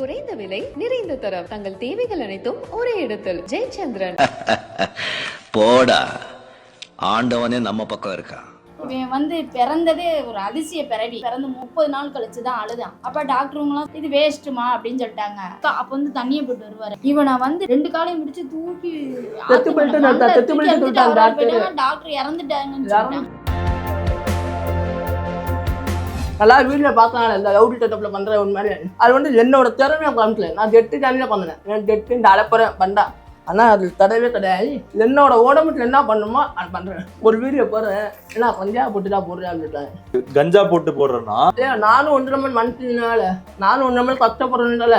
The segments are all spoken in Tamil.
குறைந்த விலை நிறைந்த தரம். தங்கள் தேவைகள் அனைத்தும் ஒரே இடத்தில். ஜெயச்சந்திரன். போடா. ஆண்டவனே நம்ம பக்கம் இருக்கான் இவன் வந்து பிறந்ததே ஒரு அதிசய பிறவி. பிறந்து முப்பது நாள் கழிச்சு தான் அழுதான். அப்ப டாக்டருங்களாம் இது வேஸ்ட்டுமா அப்படின்னு சொல்லிட்டாங்க. அப்ப வந்து தண்ணியை போட்டு வருவாரு. இவனை வந்து ரெண்டு காலையும் பிடிச்சு தூக்கி செத்து போயிட்டு நல்லா வீடியோ பார்த்தாங்க இந்த ரவுடி செட்டப்ல பண்ற ஒரு மாதிரி. அது வந்து என்னோட திறமையை காமிக்கல. நான் ஜெட்டு தண்ணியில பண்ணேன் நான் ஜெட்டு இந்த அலப்புறேன் பண்ணா ஆனா அது தடவே கிடையாது. என்னோட உடம்புல என்ன பண்ணுமோ அது பண்றேன். ஒரு வீடியோ போடுறேன். என்ன கொஞ்சா போட்டுட்டா போடுறேன் அப்படின்ட்டாங்க கஞ்சா போட்டு போடுறேன்னா? ஏன் நானும் ஒன்றரை மணி மனுஷனால நானும் ஒன்றரை மணி கஷ்டப்படுறேன்னால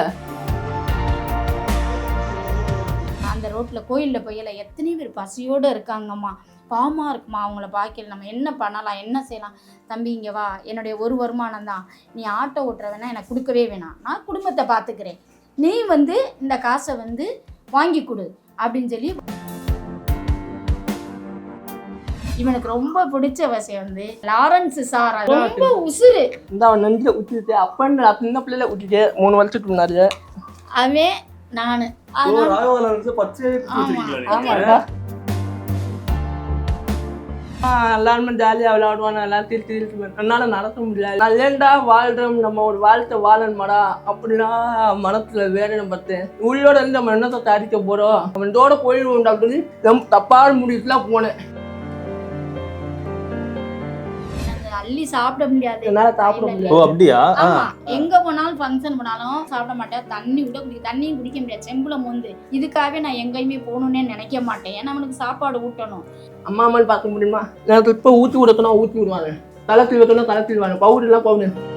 அந்த ரோட்ல கோயில்ல போயல எத்தனை பேர் பசியோட இருக்காங்கம்மா. பாவமா இருக்குமா அவங்கள பார்க்கல நம்ம என்ன பண்ணலாம்? என்ன செய்யலாம்? தம்பி இங்க வா. என்னுடைய ஒரு வருமானம் தான். நீ ஆட்டோ ஓட்டுற வேணா எனக்கு கொடுக்கவே வேணாம். நான் குடும்பத்தை பார்த்துக்கிறேன் நீ வந்து இந்த காசை வந்து வாங்கி கொடு அப்படின்னு சொல்லி இவனுக்கு ரொம்ப பிடிச்ச விஷயம் வந்து லாரன்ஸ் சாரா. ரொம்ப உசுரு இந்த அவன் நெஞ்சில ஊற்றிட்டு அப்பன்னு சின்ன பிள்ளைல ஊற்றிட்டு மூணு வருஷத்துக்கு முன்னாடி. அவன் நானு. எல்லாருமே ஜாலியாக விளையாடுவான் எல்லாம் திருத்தி திருத்தி என்னால் நடக்க முடியாது. நான் ஏண்டா வாழ்றோம்? நம்ம ஒரு வாழ்க்கை வாழணுமாடா? அப்படிலாம் மனத்தில் வேதனை பார்த்தேன் உள்ளோட இருந்து நம்ம என்னத்தை தயாரிக்க போறோம்? நம்ம இதோட போயிடுவோம் அப்படின்னு ரொம்ப தப்பான முடிவுக்குலாம் போனேன். அள்ளி சாப்பிட முடியாது. என்னால சாப்பிட ஓ முடியாது. அப்படியா? ஆ. ஆமா. எங்க போனாலும் ஃபங்க்ஷன் போனாலும் சாப்பிட மாட்டேன். தண்ணி கூட குடிக்க தண்ணியும் குடிக்க முடியாது. செம்புல மோந்து. இதுக்காகவே நான் எங்கேயுமே போகணும்னே நினைக்க மாட்டேன். ஏன்னா அவனுக்கு சாப்பாடு ஊட்டணும். அம்மா அம்மான்னு பார்க்க முடியுமா? எனக்கு இப்போ ஊற்றி விடக்கணும் ஊற்றி விடுவாங்க. தளத்தில் வைக்கணும் தளத்தில் விடுவாங்க பவுடர்லாம் பவுடர்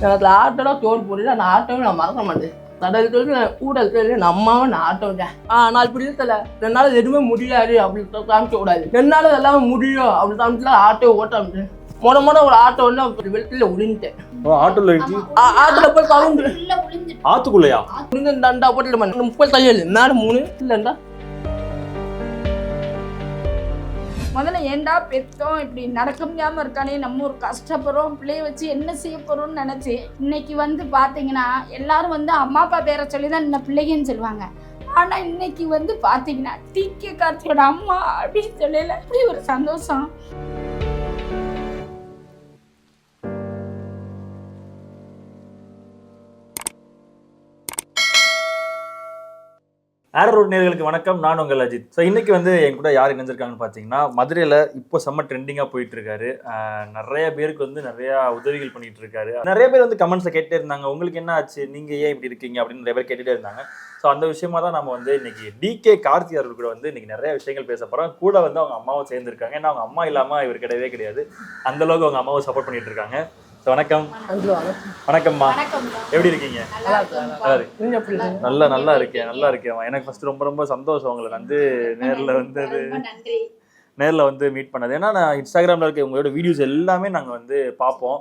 எனக்கு ஆட்டோட சோறு போடுறது அந்த ஆட்டோவை நான் மறக்க மாட்டேன். கடல் தொழில் நான் கூட இருக்கிறது நான் அம்மாவும் நான் ஆட்டோ தான் ஆ நாலு இப்படி இருக்கல. என்னால் எதுவுமே முடியாது அப்படி காமிக்க கூடாது. என்னால் எல்லாமே முடியும் அப்படி காமிச்சல ஆட்டோ ஓட்ட முடியும் முத முத ஒரு ஆட்டோ வந்து வெள்ளத்தில் விழுந்துட்டேன் ஓ, ஆட்டோல ஆட்டோல போய் விழுந்துட்டு ஆத்துக்குள்ளயா? விழுந்து தண்டா போட்டு முப்பது தையல் மேலே மூணு இல்லைண்டா? முதல்ல ஏன்டா பெத்தோம்? இப்படி நடக்க முடியாமல் இருக்கானே? நம்ம ஒரு கஷ்டப்படுறோம். பிள்ளைய வச்சு என்ன செய்ய போகிறோம்னு நினச்சி இன்னைக்கு வந்து பார்த்தீங்கன்னா எல்லாரும் வந்து அம்மா அப்பா பேரை சொல்லி தான் இந்த பிள்ளைங்கன்னு சொல்லுவாங்க. ஆனால் இன்னைக்கு வந்து பார்த்தீங்கன்னா டிகே கார்த்தியோட அம்மா அப்படின்னு சொல்லல. அப்படி ஒரு சந்தோஷம். ஆரோட் ரோட் நேர்களுக்கு வணக்கம். நான் உங்கள் அஜித். ஸோ இன்னைக்கு வந்து என் கூட யார் இணைஞ்சிருக்காங்கன்னு பார்த்தீங்கன்னா மதுரையில் இப்போ செம்ம ட்ரெண்டிங்காக போயிட்டு இருக்காரு நிறைய பேருக்கு வந்து நிறைய உதவிகள் பண்ணிட்டு இருக்காரு நிறைய பேர் வந்து கமெண்ட்ஸை கேட்டே இருந்தாங்க. உங்களுக்கு என்ன ஆச்சு? நீங்க ஏன் இப்படி இருக்கீங்க? அப்படின்னு நிறைய பேர் கேட்டுட்டே இருந்தாங்க. ஸோ அந்த விஷயமா தான் நம்ம வந்து இன்னைக்கு டிகே கார்த்தி அவர்கள் கூட வந்து இன்னைக்கு நிறைய விஷயங்கள் பேச போகிறோம் கூட வந்து அவங்க அம்மாவும் சேர்ந்துருக்காங்க. ஏன்னா அவங்க அம்மா இல்லாமல் இவர் கிடையவே கிடையாது. அந்தளவுக்கு அவங்க அம்மாவை சப்போர்ட் பண்ணிட்டு இருக்காங்க வணக்கம். வணக்கம்மா. எப்படி இருக்கீங்க? நல்லா நல்லா எப்படி நல்லா நல்லா இருக்கேன் நல்லா இருக்கேன் எனக்கு ஃபர்ஸ்ட் ரொம்ப ரொம்ப சந்தோஷம் உங்களை வந்து நேரில் வந்து நேரில் வந்து மீட் பண்ணது. ஏன்னா நான் இன்ஸ்டாகிராமில் இருக்க உங்களோட வீடியோஸ் எல்லாமே நாங்கள் வந்து பார்ப்போம்.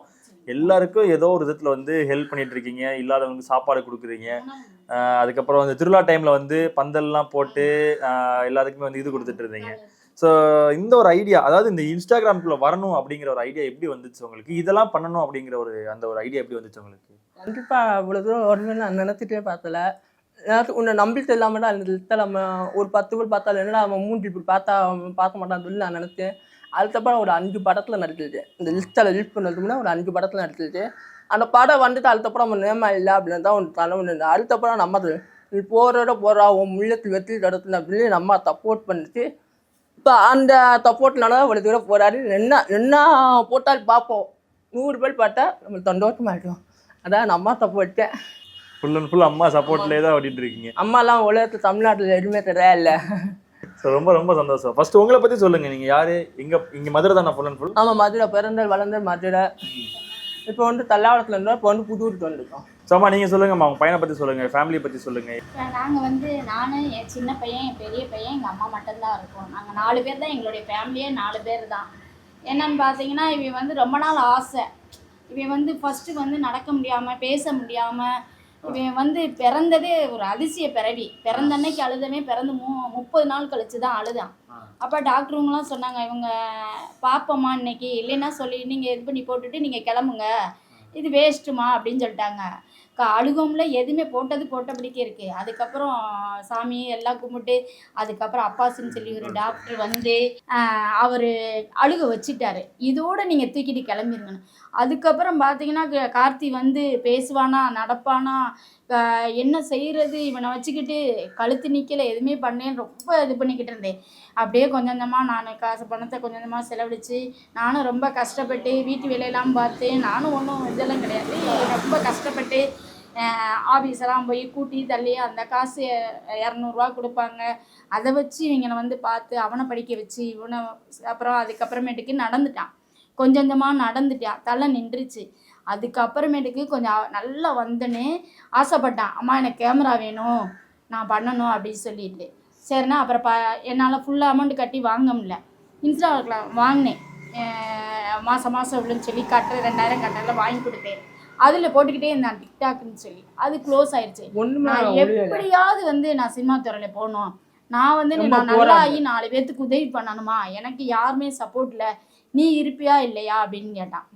எல்லாருக்கும் ஏதோ ஒரு விதத்தில் வந்து ஹெல்ப் பண்ணிட்டு இருக்கீங்க. இல்லாதவங்களுக்கு சாப்பாடு கொடுக்குறீங்க. அதுக்கப்புறம் வந்து திருவிழா டைமில் வந்து பந்தல்லாம் போட்டு எல்லாத்துக்குமே வந்து இது கொடுத்துட்டு இருந்தீங்க. ஸோ இந்த ஒரு ஐடியா அதாவது இந்த இன்ஸ்டாகிராம்குள்ள வரணும் அப்படிங்கிற ஒரு ஐடியா எப்படி வந்துச்சு உங்களுக்கு? இதெல்லாம் பண்ணணும் அப்படிங்கிற ஒரு அந்த ஒரு ஐடியா எப்படி வந்துச்சு உங்களுக்கு? கண்டிப்பாக அவ்வளோ தூரம் வருவேன்னு நான் நினைச்சிட்டே பார்த்தல உன்னை நம்பிக்கை இல்லாமல் தான் அந்த நம்ம ஒரு பத்து பேர் பார்த்தாலும் என்னடா அவன் மூன்று இப்படி பார்த்தா அவன் பார்க்க மாட்டான்னு சொல்லி நான் நினைச்சேன். அதுக்கப்புறம் ஒரு அஞ்சு படத்தில் நடிச்சிருச்சு இந்த லிஸ்ட்டில் லிஸ்ட் பண்ணதுக்கு முன்னாடி ஒரு அஞ்சு படத்தில் நடிச்சிருச்சு அந்த படம் வந்துட்டு அதுக்கப்புறம் நம்ம நேமா இல்லை அப்படின்னு தான் ஒரு தலைவன் அடுத்தப்பறம் நம்ம நீ போகிறோட போகிறா உன் முள்ளத்தில் வெற்றி இடத்துல அப்படின்னு நம்ம சப்போர்ட் பண்ணிட்டு இப்போ அந்த சப்போர்ட்னால தான் இவ்வளோ தூரம் போராடி என்ன என்ன போட்டால் பார்ப்போம். நூறு பேர் பார்த்தா நம்ம சந்தோஷமாயிடும் அதான் நம்ம சப்போர்ட்டேன் ஃபுல் அண்ட் ஃபுல் அம்மா சப்போர்ட்லேயே தான் ஓடிட்டு இருக்கீங்க. அம்மாலாம் உலகத்தில் தமிழ்நாட்டில் எதுவுமே கிடையாது இல்லை ஸோ ரொம்ப ரொம்ப சந்தோஷம். ஃபர்ஸ்ட் உங்களை பத்தி சொல்லுங்க. நீங்க யாரு? இங்க இங்க மதுரை தானே ஃபுல் அண்ட் ஃபுல் ஆமாம் மதுரை. பிறந்தது வளர்ந்தது மதுரை. இப்போ வந்து தல்லாவரத்தில் இருந்தோம் இப்போ வந்து புதூருக்கு வந்துருக்கோம். சோமா நீங்க சொல்லுங்கம்மா உங்க பையனை பத்தி சொல்லுங்க ஃபேமிலியை பத்தி சொல்லுங்க. நாங்கள் வந்து நான் என் சின்ன பையன் என் பெரிய பையன் எங்கள் அம்மா மட்டும்தான் இருக்கோம். நாங்கள் நாலு பேர் தான் எங்களுடைய ஃபேமிலியே நாலு பேர் தான். என்னன்னு பார்த்தீங்கன்னா இவன் வந்து ரொம்ப நாள் ஆசை. இவன் வந்து ஃபஸ்ட்டு வந்து நடக்க முடியாமல் பேச முடியாமல் இவன் வந்து பிறந்ததே ஒரு அதிசய பிறவி. பிறந்த அன்னைக்கு அழுதவே பிறந்து மூ முப்பது நாள் கழிச்சு தான் அழுதான். அப்போ டாக்டருங்களாம் சொன்னாங்க இவங்க பார்ப்போம்மா இன்னைக்கு இல்லைன்னா சொல்லி நீங்கள் இது பண்ணி போட்டுட்டு நீங்கள் கிளம்புங்க. இது வேஸ்ட்டுமா அப்படின்னு சொல்லிட்டாங்க. அழுகம்ல எதுவுமே போட்டது போட்டபடிக்கே இருக்குது அதுக்கப்புறம் சாமி எல்லாம் கும்பிட்டு அதுக்கப்புறம் அப்பாசுன்னு சொல்லி ஒரு டாக்டர் வந்து அவர் அழுக வச்சுட்டாரு. இதோட நீங்கள் தூக்கிட்டு கிளம்பிருங்கன்னு. அதுக்கப்புறம் பார்த்தீங்கன்னா க- கார்த்தி வந்து பேசுவானா நடப்பானா என்ன செய்கிறது இவனை வச்சுக்கிட்டு கழுத்து நிற்கல எதுவுமே பண்ணேன்னு ரொம்ப இது பண்ணிக்கிட்டு இருந்தேன். அப்படியே கொஞ்சம் கொஞ்சமாக நான் காசு பணத்தை கொஞ்சம் கொஞ்சமாக செலவழித்து நானும் ரொம்ப கஷ்டப்பட்டு வீட்டு வேலையெல்லாம் பார்த்து நானும் ஒன்றும் இதெல்லாம் கிடையாது. ரொம்ப கஷ்டப்பட்டு ஆஃபீஸெல்லாம் போய் கூட்டி தள்ளி அந்த காசு இரநூறுவா கொடுப்பாங்க. அதை வச்சு இவங்களை வந்து பார்த்து அவனை படிக்க வச்சு இவனை அப்புறம் அதுக்கப்புறமேட்டுக்கு நடந்துட்டான். கொஞ்சம் கொஞ்சமாக நடந்துட்டான் தலை நின்றுச்சு. அதுக்கப்புறமேட்டுக்கு கொஞ்சம் நல்லா வந்தனே ஆசைப்பட்டான் அம்மா எனக்கு கேமரா வேணும் நான் பண்ணணும் அப்படின்னு சொல்லிட்டு. சரிண்ணா அப்புறம் ப என்னால் ஃபுல்லாக அமௌண்ட் கட்டி வாங்க முடியல. இன்ஸ்டாவில் வாங்கினேன். மாதம் மாதம் இவ்வளோன்னு சொல்லி கட்டுற ரெண்டாயிரம் கட்டல வாங்கி கொடுத்தேன். அதில் போட்டுக்கிட்டே இருந்தான் டிக்டாக்னு சொல்லி. அது க்ளோஸ் ஆயிடுச்சு நான் எப்படியாவது வந்து நான் சினிமா துறையில் போகணும். நான் வந்து நான் நல்லா. ஆகி நாலு பேர்த்துக்கு உதவி பண்ணணுமா? எனக்கு யாருமே சப்போர்ட் இல்லை நீ இருப்பியா இல்லையா அப்படின்னு கேட்டான்.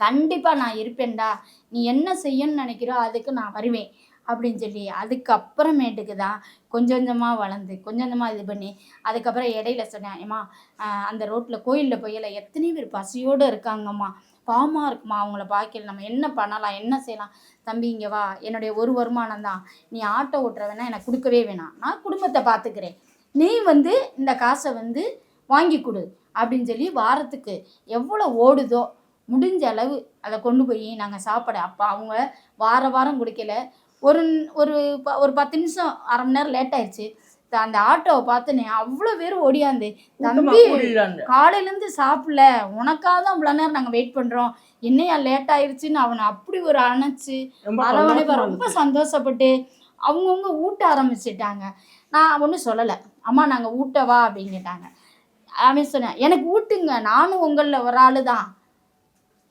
கண்டிப்பாக நான் இருப்பேன்டா. நீ என்ன செய்யணும்னு நினைக்கிறோ அதுக்கு நான் வருவேன் அப்படின்னு சொல்லி அதுக்கப்புறமேட்டுக்கு தான் கொஞ்சம் கொஞ்சமாக வளர்ந்து கொஞ்சம் கொஞ்சமாக இது பண்ணி அதுக்கப்புறம் இடையில சொன்னேன் ஏம்மா அந்த ரோட்டில் கோயிலில் போயில எத்தனை பேர் பசியோடு இருக்காங்கம்மா. பாவமாக இருக்குமா அவங்கள பார்க்கல நம்ம என்ன பண்ணலாம் என்ன செய்யலாம்? தம்பி இங்கே வா. என்னுடைய ஒரு வருமானம் தான். நீ ஆட்டோ ஓட்டுற வேணா எனக்கு கொடுக்கவே வேணாம். நான் குடும்பத்தை பார்த்துக்கிறேன் நீ வந்து இந்த காசை வந்து வாங்கி கொடு. அப்படின்னு சொல்லி வாரத்துக்கு எவ்வளோ ஓடுதோ முடிஞ்ச அளவு அதை கொண்டு போய் நாங்கள் சாப்பிட. அப்போ அவங்க வார வாரம் கொடுக்கல. ஒரு ஒரு ப- ஒரு பத்து நிமிஷம் அரை மணி நேரம் லேட் ஆயிடுச்சு அந்த ஆட்டோவை பார்த்துனே அவ்வளோ பேர் ஓடியாந்து தம்பி. காலையிலேருந்து சாப்பிடல. உனக்காக தான் இவ்வளோ நேரம் நாங்கள் வெயிட் பண்ணுறோம் என்னையா லேட் ஆயிடுச்சுன்னு அவனை அப்படி ஒரு அணைச்சு அரவணைப்பா ரொம்ப. சந்தோஷப்பட்டு அவங்கவுங்க ஊட்ட ஆரம்பிச்சிட்டாங்க. நான் ஒன்றும் சொல்லலை. அம்மா நாங்கள் ஊட்டவா அப்படின்னு கேட்டாங்க அவன் சொன்னேன். எனக்கு ஊட்டுங்க. நானும் உங்களில் ஒரு ஆளு தான்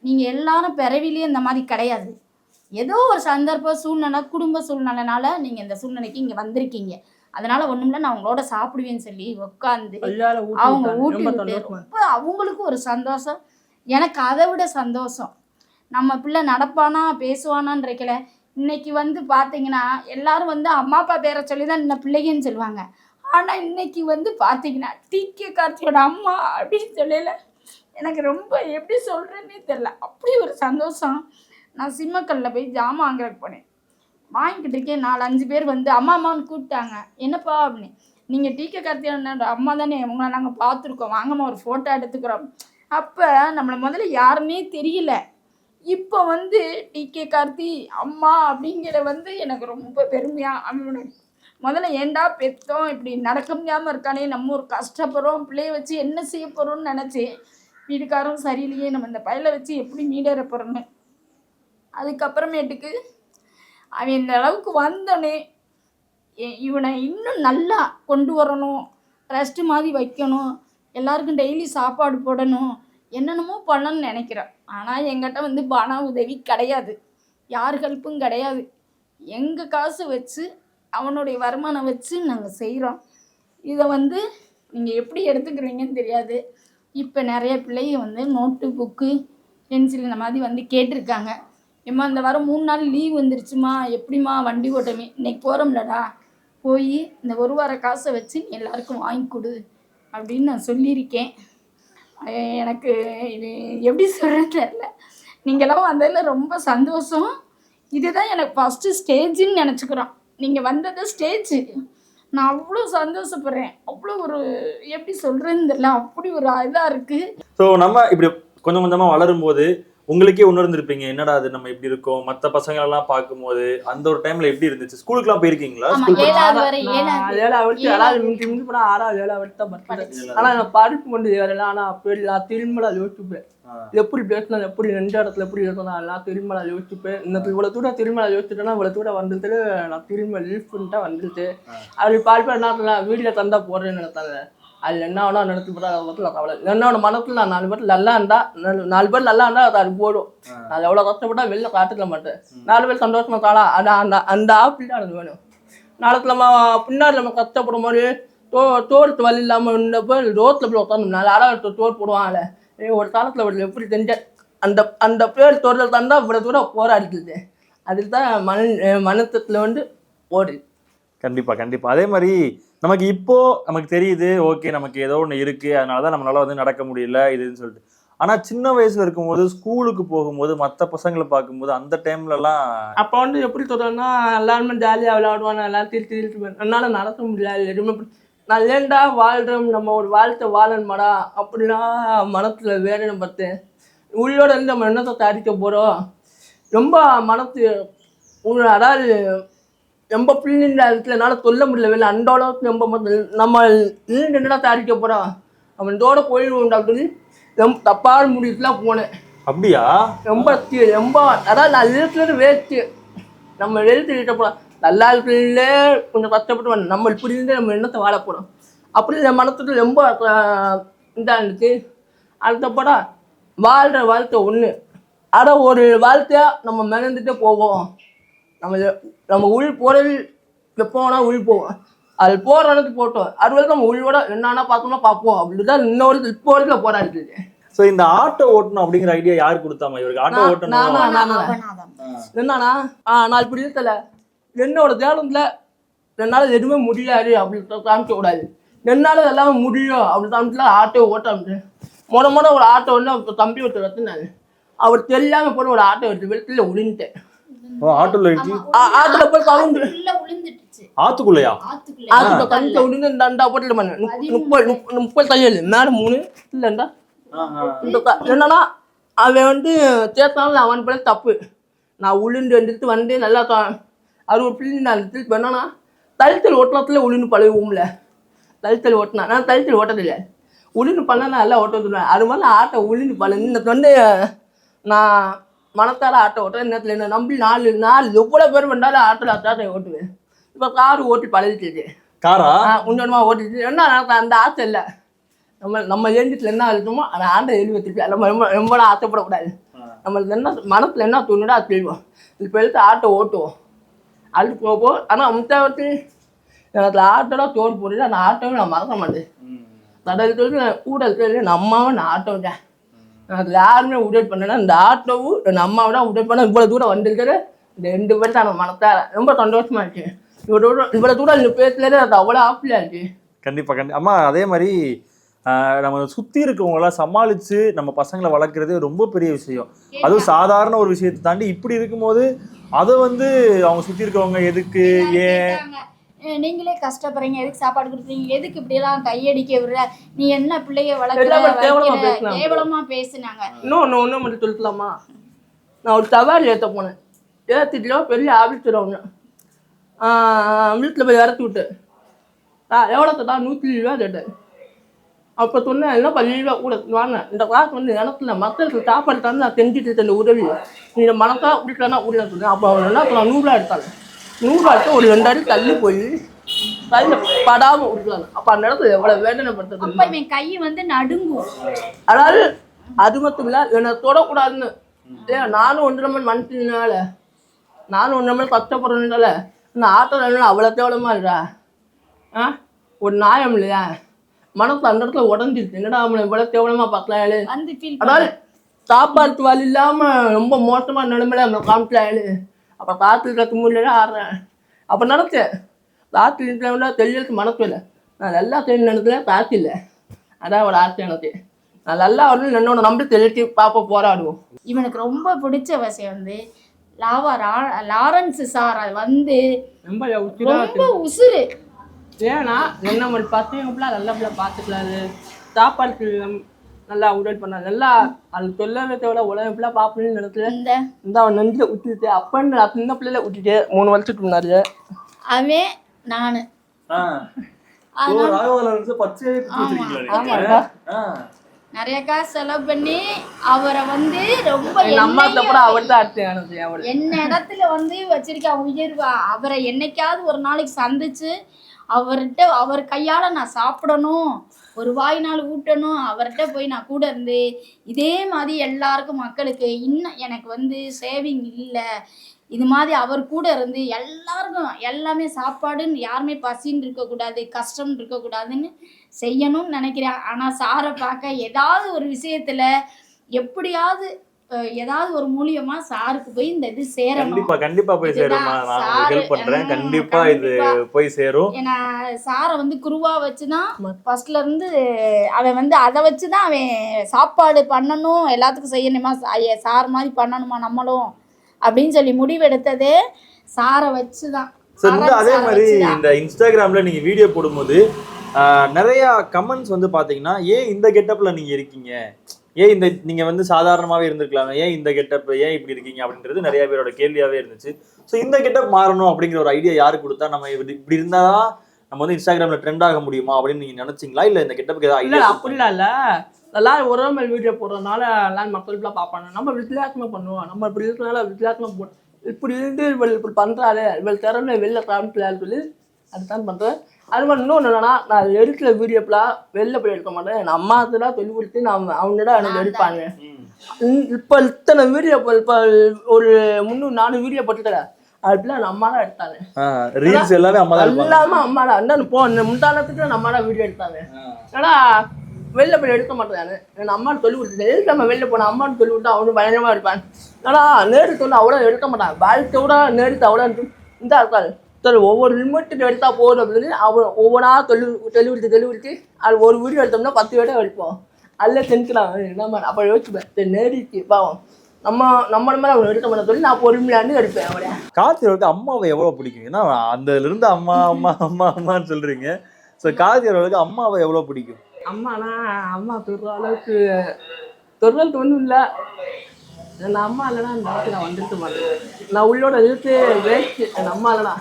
நீங்கள் எல்லாரும் பிறவிலேயே இந்த மாதிரி கிடையாது. ஏதோ ஒரு சந்தர்ப்ப சூழ்நிலை குடும்ப சூழ்நிலைனால நீங்கள் இந்த சூழ்நிலைக்கு இங்கே வந்திருக்கீங்க. அதனால ஒண்ணுமில்ல நான் உங்களோட சாப்பிடுவேன்னு சொல்லி உட்காந்து அவங்க. ஊட்டி ரொம்ப அவங்களுக்கும் ஒரு சந்தோஷம். எனக்கு அதை விட சந்தோஷம். நம்ம பிள்ளை நடப்பானா பேசுவானான்றக்கல இன்னைக்கு வந்து பார்த்தீங்கன்னா எல்லாரும் வந்து அம்மா அப்பா பேரை சொல்லி தான் இந்த பிள்ளைங்கன்னு சொல்லுவாங்க. ஆனால் இன்னைக்கு வந்து பார்த்தீங்கன்னா டிகே கார்த்தியோட அம்மா அப்படின்னு சொல்லல. எனக்கு ரொம்ப எப்படி சொல்கிறேன்னே தெரில அப்படி ஒரு சந்தோஷம். நான் சிம்மக்கல்லில் போய் ஜாமான் வாங்குறதுக்கு போனேன். வாங்கிக்கிட்டு இருக்கேன். நாலு அஞ்சு பேர் வந்து அம்மா அம்மான்னு கூப்பிட்டாங்க. என்னப்பா? அப்படின்னு. நீங்கள் டிகே கார்த்தியோட அம்மா தானே. உங்களை நாங்கள் பார்த்துருக்கோம். வாங்கம்மா ஒரு ஃபோட்டோ எடுத்துக்கிறோம். அப்போ நம்மளை முதல்ல யாருன்னே தெரியல. இப்போ வந்து டிகே கார்த்தி அம்மா அப்படிங்கிற வந்து எனக்கு ரொம்ப பெருமையாக அவனோட முதல்ல ஏன்டா பெத்தோம்? இப்படி நடக்க முடியாமல் இருக்கானே நம்ம ஒரு கஷ்டப்படுறோம். பிள்ளைய வச்சு என்ன செய்ய போகிறோம்னு நினச்சி வீட்டுக்காரரும் சரியில்லையே நம்ம இந்த பயலை வச்சு எப்படி மீடேற போகிறோன்னு அதுக்கப்புறமேட்டுக்கு அவன் இந்த அளவுக்கு வந்தோடனே இவனை இன்னும் நல்லா கொண்டு வரணும். ரெஸ்ட் மாதிரி வைக்கணும். எல்லாருக்கும் டெய்லி சாப்பாடு போடணும். என்னென்னமோ பண்ணணும்னு நினைக்கிறேன் ஆனால் எங்கிட்ட வந்து பண உதவி கிடையாது. யார் ஹெல்ப்பும் கிடையாது. எங்கள் காசு வச்சு அவனுடைய வருமானம் வச்சு நாங்கள் செய்கிறோம் இதை வந்து நீங்கள் எப்படி எடுத்துக்கிறீங்கன்னு தெரியாது. இப்போ நிறைய பிள்ளைங்க வந்து நோட்டு புக்கு பென்சில் இந்த மாதிரி வந்து கேட்டிருக்காங்க. ஏம்மா இந்த வாரம் மூணு நாள் லீவ் வந்துருச்சுமா எப்படிம்மா வண்டி ஓட்டமே? இன்னைக்கு போகிறோம்லடா போய் இந்த ஒரு வார காசை வச்சு நீ எல்லாருக்கும் வாங்கி கொடு அப்படின்னு நான் சொல்லியிருக்கேன். எனக்கு இது எப்படி சொல்கிறேன்னு தெரில நீங்களாம் வந்ததில் ரொம்ப சந்தோஷம். இதுதான் எனக்கு ஃபஸ்ட்டு ஸ்டேஜுன்னு நினச்சிக்கிறோம். நீங்கள் வந்தது ஸ்டேஜ் நான் அவ்வளோ சந்தோஷப்படுறேன். அவ்வளோ ஒரு எப்படி சொல்கிறேன்னு தெரியல. அப்படி ஒரு இதாக இருக்குது ஸோ நம்ம இப்படி கொஞ்சம் கொஞ்சமாக வளரும் போது உங்களுக்கே உணர்ந்திருப்பீங்க என்னடா அது நம்ம இப்படி இருக்கோம்? மத்த பசங்க எல்லாம் பார்க்கும்போது அந்த ஒரு டைம்ல எப்படி இருந்துச்சு? ஸ்கூலுக்குலாம் போயிருக்கீங்களா? ஆமா, ஸ்கூல் ஏழாவது வரை நான் ஏழாவது ஏழாவது வரைக்கும் ஏழாவது. ஏழாவது மிஞ்சி மிஞ்சி போனா ஆறாவது ஏழாவது தான். ஆனா நான் படிப்பு கொண்டு வரல ஆனா அப்ப நான் திரும்ப நான் யோசிச்சுப்பேன் எப்படி பேசணும் எப்படி எந்த இடத்துல எப்படி இருக்கணும் எல்லாம் திரும்ப நான் யோசிச்சுப்பேன் இன்னைக்கு இவ்வளவு தூரம் திரும்ப நான் யோசிச்சுட்டேன்னா இவ்வளவு தூரம் வந்துட்டு நான் திரும்ப லீவ் பண்ணிட்டா வந்துட்டு அப்படி பால் பேர் என்ன வீடியோ தந்தா போடுறேன்னு நினைத்தாங்க. அது என்ன வேணா நடத்தி போட்டா அதை பற்றி கவலை. என்னோட மனத்துல நான் நாலு பேர் நல்லா இருந்தா நாலு நாலு பேர் நல்லா இருந்தா அது அது போடும் நான் எவ்வளவு கஷ்டப்பட்டா வெளில காட்டுக்க மாட்டேன். நாலு பேர் சந்தோஷமா தாளா அது அந்த அந்த ஆப்பிள் தான் எனக்கு வேணும். நாளைக்கு நம்ம பின்னாடி நம்ம கஷ்டப்படும் போது தோ தோடுத்து வழி இல்லாமல் இருந்தப்போ ரோட்டில் போய் உட்காந்து நாலு அரை தோடு போடுவாங்கல்ல ஏய், ஒரு காலத்தில் ஒரு எப்படி தெரிஞ்ச அந்த அந்த பேர் தொடர்ந்து தான் இவ்வளோ தூரம் போராடிக்குது. அதுக்கு தான் மன மனத்தத்தில் வந்து ஓடுது கண்டிப்பா கண்டிப்பா. அதே மாதிரி நமக்கு இப்போ நமக்கு தெரியுது ஓகே நமக்கு ஏதோ ஒன்று இருக்கு அதனால தான் நம்மளால வந்து நடக்க முடியல இதுன்னு சொல்லிட்டு. ஆனா சின்ன வயசுல இருக்கும்போது ஸ்கூலுக்கு போகும்போது மற்ற பசங்களை பார்க்கும்போது அந்த டைம்லலாம் அப்போ வந்து எப்படி சொல்கிறேன்னா எல்லாருமே ஜாலியாக விளையாடுவாங்க எல்லாரும் திருத்தி திருத்தி என்னால் நடக்க முடியாது எதுவுமே நான் வாழ்கிறோம் நம்ம ஒரு வாழ்க்கை வாழணுமாடா அப்படிலாம் மனத்தில் வேதனை பார்த்தேன் உள்ளோட இருந்து நம்ம என்னத்தை தயாரிக்க போகிறோம் ரொம்ப மனத்து அதாவது ரொம்ப பிள்ளைங்க இடத்துல என்னால் சொல்ல முடியல. அளவுக்கு ரொம்ப நம்ம இருந்து என்னடா தயாரிக்க போகிறோம் அவன் இதோட போயிடுவோம் அப்படின்னு ரொம்ப தப்பான முடிவுக்குலாம் போனேன். அப்படியா? ரொம்ப ரொம்ப அதாவது நான் இருக்கிறது வேஸ்ட்டு. நம்ம எழுத்து போகிறோம் நல்லா இருக்கிறதுலே கொஞ்சம் கஷ்டப்பட்டு வந்தோம். நம்ம இப்படி இருந்து நம்ம என்னத்தை வாழ போகிறோம் அப்படி என் மனசுக்கு ரொம்ப இதாக இருந்துச்சு. அடுத்தப்படம் வாழ்கிற வாழ்க்கை ஒன்று அட ஒரு வாழ்க்கையாக நம்ம மிதந்துட்டே போவோம். நம்ம நம்ம உள் போகிறது எப்போ வேணால் உள் போவோம் அது போகிற இடத்துக்கு போட்டோம். அது வரைக்கும் நம்ம உள்ளோட என்னன்னா பார்த்தோம்னா பார்ப்போம். அப்படி தான் இன்னொரு இப்போ வரைக்கும் போராடிட்டு சோ இந்த ஆட்டோ ஓட்டணும் அப்படிங்கிற ஐடியா யார் கொடுத்தாமா? இவருக்கு ஆட்டோ நான்- ஓட்டணும். என்னன்னா ஆ நான் இப்படி இருக்கல. என்னோட தேவனத்தில் என்னால் எதுவுமே முடியாது அப்படி காமிக்க கூடாது என்னால் எல்லாமே முடியும் அப்படி காமிக்கல ஆட்டோ ஓட்ட முத முத ஒரு ஆட்டோ அப்ப தம்பி ஒருத்தர் வச்சுனாரு அவர் தெரியாம போய் ஒரு ஆட்டோ எடுத்து விழுந்துட்டேன் ஓ ஆட்டோல இருக்கு போய் கவுந்து ஆத்துக்குள்ளயா? ஆத்துக்குள்ள. கண்ணில் விழுந்து இந்த போட்டில் பண்ண முப்பது முப்பது முப்பது தையல் மேலே மூணு. இல்லைண்டா என்னன்னா அவன் வந்து சேர்த்தாலும் அவன் பிள்ளை தப்பு. நான் உளுந்து வந்துட்டு வந்து நல்லா த- அது ஒரு பிள்ளை நான் திருப்பி என்னன்னா தழுத்தல் ஓட்டத்தில் உளுந்து பழகுவோம்ல தழுத்தல் ஓட்டினா நான் தழுத்தல் ஓட்டதில்லை. உளுந்து பண்ணா நான் நல்லா ஓட்ட வந்துடுவேன் அது மாதிரி நான் ஆட்டை உளுந்து பழகு இந்த வந்து நான் மனத்தார ஆட்டை ஓட்டுறேன். நேரத்தில் என்ன நம்பி நாலு நாலு எவ்வளோ பேர் வந்தாலும் ஆட்டில் ஆட்டாட்டை ஓட்டுவேன். இப்போ கார் ஓட்டி பழகிட்டு காரா கொஞ்சமாக ஓட்டிட்டு என்ன அந்த ஆசை இல்லை. நம்ம நம்ம எழுந்திரிச்சில் என்ன எழுதுமோ அந்த ஆண்டை எழுதி வச்சிருப்பேன். நம்ம ரொம்ப ரொம்ப ஆசைப்படக்கூடாது. நம்மளுக்கு என்ன மனசில் என்ன தோணுதோ அது செய்வோம் இப்போ எடுத்து ஆட்டோ ஓட்டுவோம். அது போகும் ஆனால் முத்தாவத்து எனக்கு ஆட்டோலாம் சோறு போடுறது அந்த ஆட்டோவை நான் மறக்க மாட்டேன். நான் கூட இருக்கிறது அம்மாவும் நான் ஆட்டோ தான் எனக்கு யாருமே உதவி பண்ணல இந்த ஆட்டோவும் என் அம்மாவை தான் உதவி பண்ண இவ்வளோ தூரம் வந்திருக்கிற இந்த ரெண்டு பேரும் தான் மனத்தார ரொம்ப சந்தோஷமா இருக்கு. இவ்வளோ தூரம் இவ்வளோ தூரம் இந்த பேசுறது அது அவ்வளோ ஆப்பிளாக இருக்கு. கண்டிப்பா கண்டிப்பா அம்மா அதே மாதிரி ஆஹ், நம்ம சுத்தி இருக்கவங்களாம் சமாளிச்சு நம்ம பசங்களை வளர்க்குறது ரொம்ப பெரிய விஷயம். அதுவும் சாதாரண ஒரு விஷயத்தை தாண்டி இப்படி இருக்கும்போது அதை வந்து அவங்க சுத்தி இருக்கவங்க எதுக்கு ஏன்? கேட்டாங்க, "அஹ் நீங்களே கஷ்டப்படுறீங்க. எதுக்கு சாப்பாடு கொடுக்குறீங்க? எதுக்கு இப்படி எல்லாம் கையடிக்க விடுற? நீ என்ன பிள்ளைய வளர்க்குற? கேவலமா வைக்கிற?" பேசுனாங்க. இன்னும் ஒன்று ஒன்று மட்டும் சொல்லலாமா? நான் ஒரு சவாரி ஏற்ற போனேன். ஏற்றிட்டு பெரிய ஆஃபீஸர் ஒன்று வீட்டில் போய் இறக்கி விட்டு. ஆ எவ்வளோ தட்டா நூற்றி ரூபா கேட்டேன். அப்போ சொன்னேன் என்ன பள்ளி ரூபா கூட வாங்க. இந்த காசு வந்து இடத்துல மக்களுக்கு சாப்பாடு தந்து நான் செஞ்சுட்டு இருக்கேன் இந்த உதவி. நீ மனசா குடிக்கலன்னா குடிக்கலாம் சொன்னேன் அப்போ அவன் என்ன நூறுரூவா எடுத்தாங்க. எடுத்து ஒரு ரெண்டு அடி தள்ளி போய் கையில் படாமல் குடிக்கலாம் அப்போ அந்த இடத்துல எவ்வளோ வேதனைப்படுத்துறது அப்ப இவன் கை வந்து நடுங்கும். அதாவது அது மட்டும் இல்லை என்னை தொடக்கூடாதுன்னு. ஏன் நானும் ஒன்றரை மணி மனுஷனால நானும் ஒன்றரை மணி கஷ்டப்படுறதுனால நான் ஆட்டோ அவ்வளோ கேவலமா இருக்கா? ஆ ஒரு நியாயம் இல்லையா? மனசு அந்த இடத்துல உடஞ்சிருச்சு. என்னடா அவனை இவ்வளோ கேவலமா பார்க்கலாம் அதாவது சாப்பாட்டு வழி இல்லாமல் ரொம்ப மோசமான நிலைமையில நம்ம காமிக்கலாரு அப்போ காற்று கற்று முடியல ஆடுறேன். அப்போ நினச்சேன் காற்று இருக்கிறவங்க தெரியலுக்கு மனசு இல்லை. நான் நல்லா தெரிஞ்ச நினைக்கிறேன் காற்று இல்லை. அதான் ஒரு ஆசை எனக்கு. நான் நல்லா வந்து என்னோட நம்பி தெளிச்சு பார்ப்ப போராடுவோம். இவனுக்கு ரொம்ப பிடிச்ச விஷயம் வந்து லாவா ரா- லாரன்ஸ் சார் வந்து ரொம்ப ரொம்ப உசுரு ஏன்னா என்ன மாதிரி பசங்க பிள்ளை நல்ல பிள்ளை பார்த்துக்கலாது சாப்பாடுக்கு நல்லா உடல் பண்ண நல்லா அது சொல்லவே தேவை உலகம் பிள்ளை பார்ப்பேன்னு நினைக்கிறேன் இந்த இந்த அவன் நெஞ்சில் விட்டுட்டு அப்பன்னு நான் சின்ன பிள்ளையில விட்டுட்டு மூணு வருஷத்துக்கு முன்னாடி அவன் நானு. நிறைய காசு செலவு பண்ணி அவரை வந்து ரொம்ப கூட அவர் தான் அவள் என்ன இடத்துல வந்து வச்சிருக்க உயர்வா அவரை என்னைக்காவது ஒரு நாளைக்கு சந்திச்சு அவர்கிட்ட அவர் கையால நான் சாப்பிடணும் ஒரு வாய் நாள் ஊட்டணும் அவர்கிட்ட போய் நான் கூட இருந்து இதே மாதிரி எல்லாருக்கும் மக்களுக்கு இன்னும் எனக்கு வந்து சேவிங் இல்லை. இது மாதிரி அவர் கூட இருந்து எல்லாருக்கும் எல்லாமே சாப்பாடுன்னு யாருமே பசின்னு இருக்கக்கூடாது கஷ்டம்னு இருக்கக்கூடாதுன்னு செய்யணும்னு நினைக்கிறேன். ஆனால் சாரை பார்க்க ஏதாவது ஒரு விஷயத்துல எப்படியாவது ஏதாவது ஒரு மூலியமா சாருக்கு போய் இந்த இது சேரணும். கண்டிப்பா கண்டிப்பா போய் சேருமா நான் ஹெல்ப் பண்றேன். கண்டிப்பா இது. போய் சேரும். ஏன்னா சாரை வந்து குருவா வச்சுதான் ஃபர்ஸ்ட்ல இருந்து அவன் வந்து அதை வச்சுதான் அவன் சாப்பாடு பண்ணணும் எல்லாத்துக்கும் செய்யணுமா? சார் மாதிரி பண்ணணுமா நம்மளும்? அப்படின்னு சொல்லி முடிவெடுத்ததே சாரை வச்சுதான். இந்த சாரை அதே மாதிரி. இந்த இன்ஸ்டாகிராம்ல நீங்க வீடியோ போடும்போது நிறைய கமெண்ட்ஸ் வந்து பாத்தீங்கன்னா ஏன் இந்த கெட்டப்ல நீங்க இருக்கீங்க? ஏன் இந்த நீங்க வந்து சாதாரணமாவே இருந்திருக்கலாம்? ஏன் இந்த கெட்டப் ஏன் இப்படி இருக்கீங்க? அப்படின்றது நிறைய பேரோட கேள்வியாவே இருந்துச்சு. ஸோ இந்த கெட்டப் மாறணும் அப்படிங்கிற ஒரு ஐடியா யாரு கொடுத்தா நம்ம இப்படி இப்படி இருந்தாதான் நம்ம வந்து இன்ஸ்டாகிராம்ல ட்ரெண்ட் ஆக முடியுமா அப்படின்னு நீங்க நினைச்சீங்களா? இல்ல இந்த கெட்டப்புக்கு ஏதாவது இல்ல ஐடியா அப்படிலாம் இல்ல. எல்லாரும் ஒரே மாதிரி வீடியோ போடுறதுனால எல்லாரும் மக்களுக்குலாம் பார்ப்பாங்க. நம்ம வித்தியாசமா பண்ணுவோம். நம்ம இப்படி இருக்கிறனால வித்தியாசமா போ இப்படி இருந்து இவள் இப்படி பண்றாளே இவள் திறமை வெளில காமிக்கலான்னு சொல்லி அதுதான் பண்றேன். அது மாதிரி இன்னொன்று என்னன்னா நான் எடுக்கிற வீடியோப்பெல்லாம் வெளில போய் எடுக்க மாட்டேன். என் அம்மாவுக்குலாம் சொல்லி கொடுத்து நான் அவங்கதான் எனக்கு எடுப்பாங்க. இப்ப இத்தனை வீடியோ இப்போ ஒரு முந்நூறு நாலு வீடியோ போட்டுக்கிறேன் அப்படிலாம் நம்ம தான் எடுத்தாங்க. ரீல்ஸ் எல்லாமே அம்மா தான் எல்லாமே அம்மா தான். என்ன போ இந்த முந்தானத்துக்கு நம்ம தான் வீடியோ எடுத்தாங்க. ஏன்னா வெளில போய் எடுக்க மாட்டேன் என் அம்மான்னு சொல்லி கொடுத்துட்டேன் எதுக்கு நம்ம வெளில போன அம்மான்னு சொல்லி விட்டா அவனு பயங்கரமா இருப்பான். ஏன்னா வந்து அவ்வளோ எடுக்க மாட்டான். வாழ்க்கையோட நேருக்கு அவ்வளோ இந்த இருக்காது. சரி ஒவ்வொரு லிமிட்டு எடுத்தா போதும் அப்படின்னு அவன் ஒவ்வொன்றா தெளி தெளிவிடுத்து தெளிவிடுத்து அது ஒரு வீடியோ எடுத்தோம்னா பத்து வீடியோ எடுப்போம். அதில் செஞ்சுக்கலாம். நம்ம அப்போ யோசிப்பேன். நேரிக்கு பாவம். நம்ம நம்ம மாதிரி அவன் எடுக்க மாட்டேன் சொல்லி நான் பொறுமையாண்டு எடுப்பேன் அவரை. கார்த்தியோட அம்மாவை எவ்வளவு பிடிக்கும்? ஏன்னா அந்த இருந்து அம்மா அம்மா அம்மா அம்மான்னு சொல்றீங்க. ஸோ கார்த்தியோட அம்மாவை எவ்வளவு பிடிக்கும்? அம்மானா அம்மா சொல்கிற அளவுக்கு சொல்றதுக்கு ஒன்றும் இல்லை. என் அம்மா இல்லைனா இந்த அளவுக்கு நான் வந்திருக்க மாட்டேன். நான் உள்ளோட இழுத்து வேஸ்ட்டு என் அம்மா இல்லைனா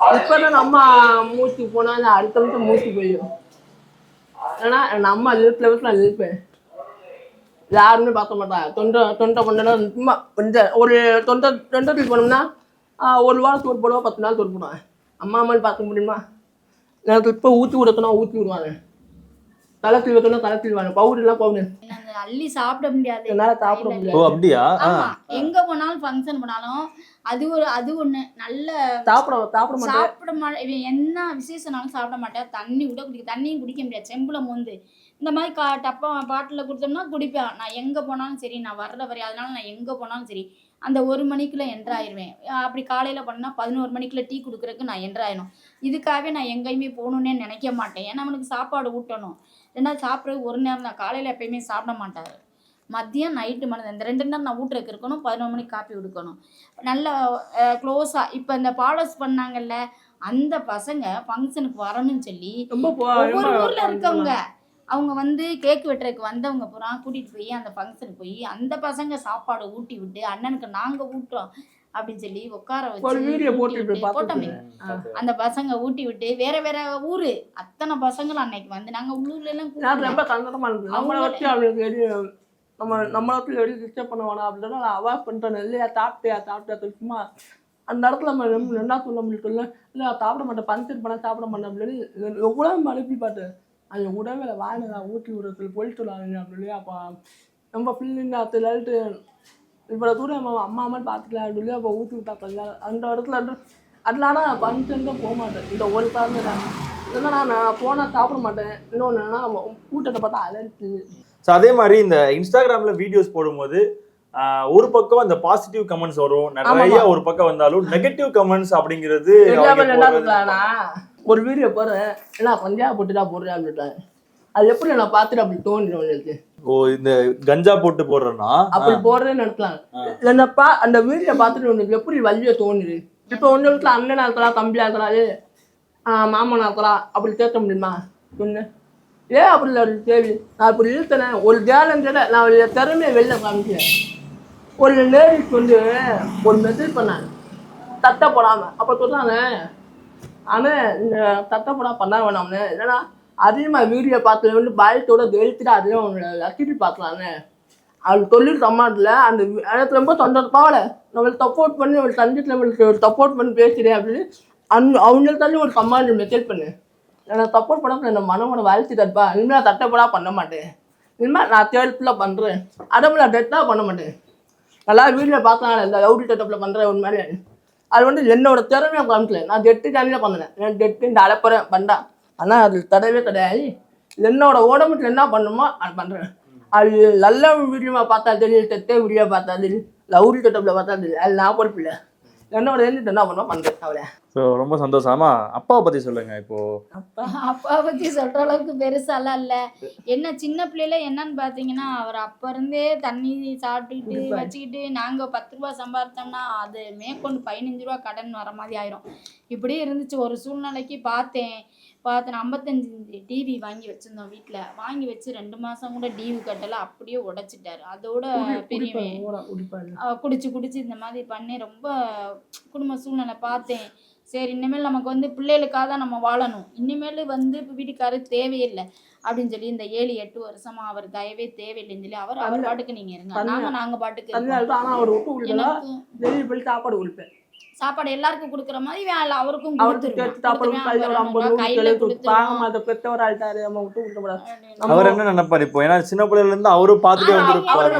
இப்போ தான் அம்மா மூச்சு நான் அடுத்த நிமிஷம் மூச்சு போயிடும். ஏன்னா அம்மா இழுப்பில் வச்சு நான் இழுப்பேன் யாருமே பார்க்க மாட்டாங்க. தொண்டை தொண்டை கொண்டா சும்மா இந்த ஒரு தொண்டை தொண்டத்தில் போனோம்னா ஒரு வாரம் தூர் போடுவா பத்து நாள் தூர் போடுவேன் அம்மா அம்மான்னு பார்க்க முடியுமா? எனக்கு இப்போ ஊற்றி விடக்கணும் ஊற்றி விடுவாங்க. தளத்தில் வைக்கணும் தளத்தில் வாங்க பவுடர்லாம் பவுடர் அள்ளி சாப்பிட முடியாது. என்னால சாப்பிட ஓ முடியாது. அப்படியா? ஆ. ஆமா. எங்க போனாலும் ஃபங்க்ஷன் போனாலும் அது ஒரு அது ஒண்ணு. நல்ல சாப்பிட சாப்பிட மாட்டேன். சாப்பிட மாட்டேன் இவன் என்ன விசேஷனாலும் சாப்பிட மாட்டேன் தண்ணி கூட குடிக்க தண்ணியும் குடிக்க முடியாது. செம்புல மோந்து. இந்த மாதிரி கா டப்பா பாட்டில் கொடுத்தோம்னா குடிப்பேன். நான் எங்கே போனாலும் சரி நான் வர்ற வரை அதனால நான் எங்கே போனாலும் சரி அந்த ஒரு மணிக்குள்ளே என்ட்ரு ஆயிடுவேன் அப்படி காலையில் பண்ணால் பதினோரு மணிக்குள்ளே டீ கொடுக்குறதுக்கு நான் என்ட்ரு ஆயிடும் இதுக்காகவே நான் எங்கேயுமே போகணுன்னே நினைக்க மாட்டேன். ஏன்னா அவனுக்கு சாப்பாடு ஊட்டணும். ரெண்டாவது சாப்பிட்றது ஒரு நேரம் தான். காலையில் எப்பயுமே சாப்பிட மாட்டார். மதியம் நைட்டு மணி இந்த ரெண்டு நேரம் நான் ஊட்டுறதுக்கு இருக்கணும் பதினொரு மணிக்கு காப்பி கொடுக்கணும். நல்ல க்ளோஸாக இப்போ இந்த பாலஸ் பண்ணாங்கல்ல அந்த பசங்க ஃபங்க்ஷனுக்கு வரணும்னு சொல்லி ஒவ்வொரு ஊர்ல இருக்கவங்க அவங்க வந்து கேக் வெட்டுறதுக்கு வந்தவங்க பூரா கூட்டிட்டு போய் அந்த ஃபங்க்ஷனுக்கு போய் அந்த பசங்க சாப்பாடு ஊட்டி விட்டு அண்ணனுக்கு நாங்க ஊட்டுறோம் அப்படின்னு சொல்லி உட்கார வச்சு போட்டோமே. அந்த பசங்க ஊட்டி விட்டு வேற வேற ஊரு. அத்தனை பசங்களும் அன்னைக்கு வந்து நாங்க உள்ளூர்ல எல்லாம் நம்ம நம்மளை வச்சு எது டிஸ்டர்ப் பண்ண வேணாம் அப்படின்னா நான் அவாய்ட் பண்ணிட்டேன் இல்லையா? சாப்பிட்டியா? சொல்லி சும்மா அந்த இடத்துல நம்ம நம்ம என்ன சொல்ல முடியும். இல்லை சாப்பிட மாட்டேன். பஞ்சர் பண்ண சாப்பிட மாட்டேன் அப்படின்னு எவ்வளோ அனுப்பி பார்த்தேன் அது உடம்புல வாங்க நான் ஊற்றி விடுறது போயிட்டு விடாங்க அப்படின்னு அப்போ ரொம்ப ஃபீலிங் அதுலட்டு இவ்வளோ தூரம் நம்ம அம்மா அம்மா பார்த்துக்கலாம் அப்படின்னு அப்போ ஊற்றி விட்டா. அந்த இடத்துல அதனால நான் பஞ்சன் தான் போக மாட்டேன். இந்த ஒரு காரணம் தான். இல்லைன்னா நான் போனால் சாப்பிட மாட்டேன். இன்னொன்று நம்ம கூட்டத்தை பார்த்தா அலர்ட்டு ஸோ அதே மாதிரி இந்த இன்ஸ்டாகிராம்ல வீடியோஸ் போடும்போது ஒரு பக்கம் அந்த பாசிட்டிவ் கமெண்ட்ஸ் வரும். நிறைய. ஒரு பக்கம் வந்தாலும் நெகட்டிவ் கமெண்ட்ஸ் அப்படிங்கிறது ஒரு வீடியோ போடுறேன். என்ன பஞ்சா போட்டுட்டா போடுறேன் அப்படின்ட்டாங்க அது எப்படி நான் பார்த்துட்டு அப்படி தோணிடும் எனக்கு ஓ இந்த கஞ்சா போட்டு போடுறேன்னா? அப்படி போடுறேன்னு நினைக்கலாம் என்னப்பா அந்த வீடியோ பார்த்துட்டு உனக்கு எப்படி வழிய தோணுது இப்போ ஒன்று வீட்டில் அண்ணனா இருக்கலாம் தம்பியா இருக்கலாம் ஏ மாமனா இருக்கலாம் அப்படி கேட்க முடியுமா? சொன்ன ஏன் அப்படி இல்லை ஒரு கேள்வி நான் அப்படி இழுத்தனேன் ஒரு கேலண்டட நான் ஒரு திறமையை வெளில காமிக்கிறேன். ஒரு லேடிஸ் வந்து ஒரு மெசேஜ் பண்ணாங்க. தட்டை போடாமல் அப்போ சொல்கிறாங்க ஆனால் இந்த தட்டை போடா பண்ண வேணாம்னு. இல்லைன்னா அதிகமாக வீடியோ பார்த்துல வந்து பயத்தோட வெளுத்துட்டு அதிகம் உன்னோட லக்கிட்டு பார்க்கலான்னு. அவள் தொழில் சம்மாட்டில் அந்த எனக்கு ரொம்ப தொண்டர் பரவாயில்ல. நம்மளுக்கு சப்போர்ட் பண்ணி ஒரு சஞ்சத்தில் நம்மளுக்கு ஒரு சப்போர்ட் பண்ணி பேசுகிறேன் அப்படின்னு அந் அவங்களுக்கு தள்ளி ஒரு கம்மாண்ட் மெசேஜ் பண்ணு. என்னோட சப்போர்ட் பண்ண என் மனமோட வாழ்த்து தருப்பா இனிமேல் நான் தட்டப்படா பண்ண மாட்டேன். இனிமேல் நான் தேர்ட் பண்ணுறேன் அதே நான் டெட்டாக பண்ண மாட்டேன். நல்லா வீடியோ பார்க்கலாம் இந்த லவுடி டெட்டப்பில் பண்ணுறேன் ஒரு மாதிரி அது வந்து என்னோட திறமையை காமிக்கல. நான் டெட்டு காமியில் பண்ணினேன் நான் டெட்டு இந்த அலப்புறேன் பண்ணா ஆனால் அது தடவே கிடையாது. என்னோட உடம்புக்கு என்ன பண்ணுமோ அது பண்ணுறேன் அது நல்ல வீடியோமா பார்த்தா தெரியும் டெட்டே வீடியோ பார்த்தா தெரியும் லவுடி டெட்டப்பில் பார்த்தா தெரியும் அது நான் பொறுப்பில்லை என்னோட எழுந்துட்டு என்ன பண்ணுவோம் பண்ணுறேன் அவளை. ஸோ ரொம்ப சந்தோஷம். அப்பாவை பத்தி சொல்லுங்க இப்போ. அப்பா அப்பா பற்றி சொல்கிற அளவுக்கு பெருசாலாம் இல்லை. என்ன சின்ன பிள்ளையில என்னன்னு பார்த்தீங்கன்னா அவர் அப்போ இருந்தே தண்ணி சாப்பிட்டுக்கிட்டு வச்சுக்கிட்டு நாங்கள் பத்து ரூபா சம்பாதித்தோம்னா அது மேற்கொண்டு பதினஞ்சு ரூபா கடன் வர மாதிரி ஆயிரும். இப்படியே இருந்துச்சு. ஒரு சூழ்நிலைக்கு பார்த்தேன். பார்த்தேன் ஐம்பத்தஞ்சு டிவி வாங்கி வச்சிருந்தோம் வீட்டில் வாங்கி வச்சு ரெண்டு மாதம் கூட டிவி கட்டலை. அப்படியே உடைச்சிட்டாரு. அதோட பெரிய குடிச்சு குடிச்சு இந்த மாதிரி பண்ணி ரொம்ப குடும்ப சூழ்நிலை பார்த்தேன். சரி இனிமேல் நமக்கு வந்து பிள்ளைகளுக்காக தான் நம்ம வாழணும். இனிமேல் வந்து வீட்டுக்காரர் தேவையில்லை அப்படின்னு சொல்லி இந்த ஏழு எட்டு வருஷமா அவர் தயவே தேவையில்லைன்னு சொல்லி அவர் அவர் பாட்டுக்கு நீங்க இருங்க. நாங்க நாங்க பாட்டுக்கு அதனால. தான் அவர் விட்டு போய் சாப்பாடு கொடுப்பேன். சாப்பாடு எல்லாருக்கும் கொடுக்குற மாதிரி வேலை அவருக்கும் அவர் என்ன நினைப்பாரு இப்போ? ஏன்னா சின்ன பிள்ளைல இருந்து அவரும் பார்த்துட்டே வந்திருப்பாரு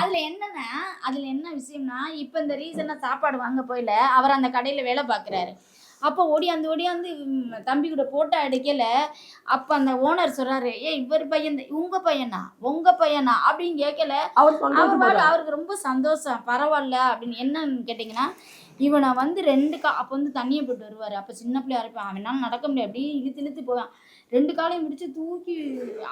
அதுல என்னன்னா அதுல என்ன விஷயம்னா இப்ப இந்த ரீசனா சாப்பாடு வாங்க போயில அவர் அந்த கடையில வேலை பாக்குறாரு. அப்போ ஓடியாந்து ஓடியாந்து தம்பி கூட போட்டோ எடுக்கல. அப்ப அந்த ஓனர் சொல்றாரு ஏ இவர் பையன். உங்க பையனா? உங்க பையனா? அப்படின்னு கேட்கல. அவர் அவருக்கு ரொம்ப சந்தோஷம். பரவாயில்ல அப்படின்னு என்னன்னு கேட்டிங்கன்னா இவனை வந்து ரெண்டு கா அப்போ வந்து தண்ணியை போட்டு வருவார். அப்போ சின்ன பிள்ளையா இருப்பான். அவனால் நடக்க முடியாது. அப்படியே இழுத்து இழுத்து போவான். ரெண்டு காலையும் முடிச்சு தூக்கி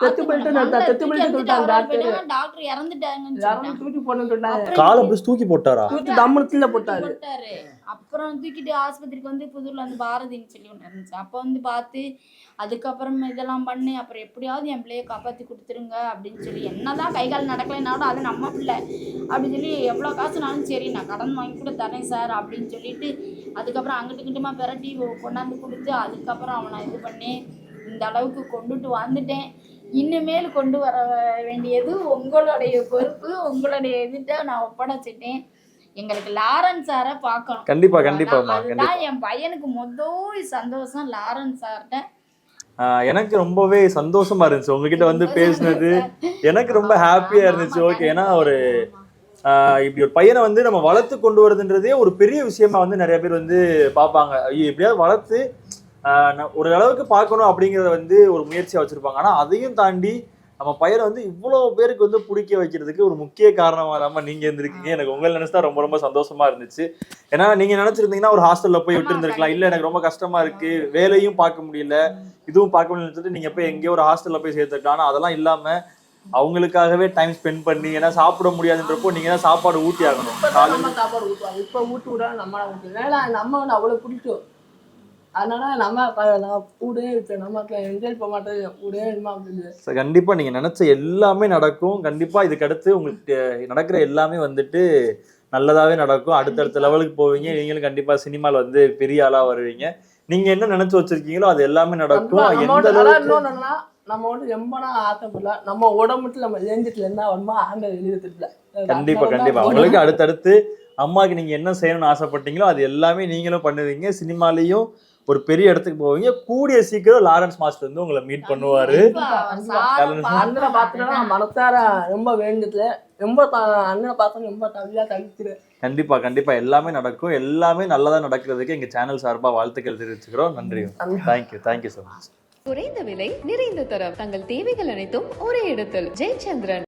செத்து போயிட்டு செத்து சொல்லிட்டாங்க அவரை டாக்டர். இறந்துட்டாங்கன்னு யாரும். தூக்கி போடணும்னு காலை பிடிச்சி தூக்கி போட்டாரா? தூக்கி தம்மு கீழே போட்டாரு. போட்டாரு. அப்புறம் தூக்கிட்டு ஆஸ்பத்திரிக்கு வந்து புதூர்ல வந்து பாரதின்னு சொல்லி ஒன்று இருந்துச்சு. அப்போ வந்து பார்த்து அதுக்கப்புறம் இதெல்லாம் பண்ணி அப்புறம் எப்படியாவது என் பிள்ளைய காப்பாற்றி கொடுத்துருங்க அப்படின்னு சொல்லி என்னதான் கை கால் நடக்கலைனாலும் அது நம்ம பிள்ளை. அப்படின்னு சொல்லி எவ்வளோ காசுனாலும் சரி நான் கடன் வாங்கி கூட தரேன் சார் அப்படின்னு சொல்லிட்டு அதுக்கப்புறம் அங்கிட்டு கிட்டுமா பெரட்டி கொண்டாந்து கொடுத்து அதுக்கப்புறம் அவனை இது பண்ணி இந்த அளவுக்கு கொண்டுட்டு வந்துட்டேன் இனிமேல் கொண்டு வர வேண்டியது உங்களுடைய பொறுப்பு உங்களுடைய இதுட்ட நான் ஒப்படைச்சிட்டேன். எங்களுக்கு லாரன்ஸ் சாரை பார்க்கணும். கண்டிப்பா கண்டிப்பாம்மா அதுதான் கண்டிப்பா. என் பையனுக்கு முதல் சந்தோஷம் லாரன்ஸ் சார்கிட்ட எனக்கு ரொம்பவே சந்தோஷமா இருந்துச்சு. உங்ககிட்ட வந்து பேசினது எனக்கு ரொம்ப ஹாப்பியா இருந்துச்சு. ஓகே ஏன்னா ஒரு இப்படி ஒரு பையனை வந்து நம்ம வளர்த்து கொண்டு வரதுன்றதே ஒரு பெரிய விஷயமா வந்து நிறைய பேர் வந்து பார்ப்பாங்க. எப்படியாவது வளர்த்து ஒரு அளவுக்கு பார்க்கணும் அப்படிங்கிறத வந்து ஒரு முயற்சியா வச்சிருப்பாங்க. ஆனா அதையும் தாண்டி நம்ம பையனை வந்து இவ்வளோ பேருக்கு வந்து பிடிக்க வைக்கிறதுக்கு ஒரு முக்கிய காரணமா இல்லாம நீங்க இருந்திருக்கீங்க. எனக்கு உங்களை நினைச்சா ரொம்ப ரொம்ப சந்தோஷமா இருந்துச்சு. ஏன்னா நீங்க நினைச்சிருந்தீங்கன்னா ஒரு ஹாஸ்டல்ல போய் விட்டு இருந்திருக்கலாம். இல்ல எனக்கு ரொம்ப கஷ்டமா இருக்கு. வேலையும் பார்க்க முடியல. இதுவும் பார்க்க முடியலன்னு சொல்லிட்டு நீங்க போய் எங்கேயோ ஒரு ஹாஸ்டல்ல போய் சேர்த்துருக்கலாம் அதெல்லாம் இல்லாம அவங்களுக்காகவே டைம் ஸ்பெண்ட் பண்ணி ஏன்னா சாப்பிட முடியாதுன்றப்போ நீங்க தான் சாப்பாடு ஊட்டி ஆகணும். சாப்பாடு ஊட்டுவாங்க. இப்போ ஊட்டி விட நம்ம ஊட்டு ஏன்னா நம்ம வந்து அவ்வளோ பிடிக்கும் அதனால நம்ம கூடவே இருப்பேன் நமக்கு என்ஜாய் பண்ண மாட்டேன் கூடவே இருமா கண்டிப்பா நீங்க நினைச்ச எல்லாமே நடக்கும். கண்டிப்பா இதுக்கு அடுத்து உங்களுக்கு நடக்கிற எல்லாமே வந்துட்டு நல்லதாவே நடக்கும். அடுத்தடுத்த லெவலுக்கு போவீங்க. நீங்களும் கண்டிப்பா சினிமால வந்து பெரிய ஆளா வருவீங்க. நீங்க என்ன நினைச்சு வச்சிருக்கீங்களோ அது எல்லாமே நடக்கும். நம்ம எந்த அளவுக்கு நம்ம வந்து எம்பனா ஆசைப்படல நம்ம உடம்புல நம்ம ஏஞ்சிட்டுல இருந்தா வருமா ஆண்ட திருப்பல கண்டிப்பா கண்டிப்பா. உங்களுக்கு அடுத்தடுத்து அம்மாக்கு நீங்க என்ன செய்யணும்னு ஆசைப்பட்டீங்களோ அது எல்லாமே நீங்களும் பண்ணுவீங்க. சினிமாலையும் ஒரு பெரிய இடத்துக்கு போவீங்க. கூடிய சீக்கிரம் லாரன்ஸ் மாஸ்டர் வந்து உங்களை மீட் பண்ணுவாரு. அண்ணனை பார்த்துட்டா மனசார ரொம்ப வேண்டதுல. ரொம்ப அண்ணனை பார்த்தா ரொம்ப தவியா தவிச்சிரு. கண்டிப்பா கண்டிப்பா. எல்லாமே நடக்கும். எல்லாமே நல்லதா நடக்கிறதுக்கு எங்க சேனல் சார்பா வாழ்த்துக்கள் தெரிவிச்சுக்கிறோம். நன்றி. தேங்க்யூ தேங்க்யூ ஸோ மச் குறைந்த விலை நிறைந்த தரம். தங்கள் தேவைகள் அனைத்தும் ஒரே இடத்தில். ஜெயச்சந்திரன்.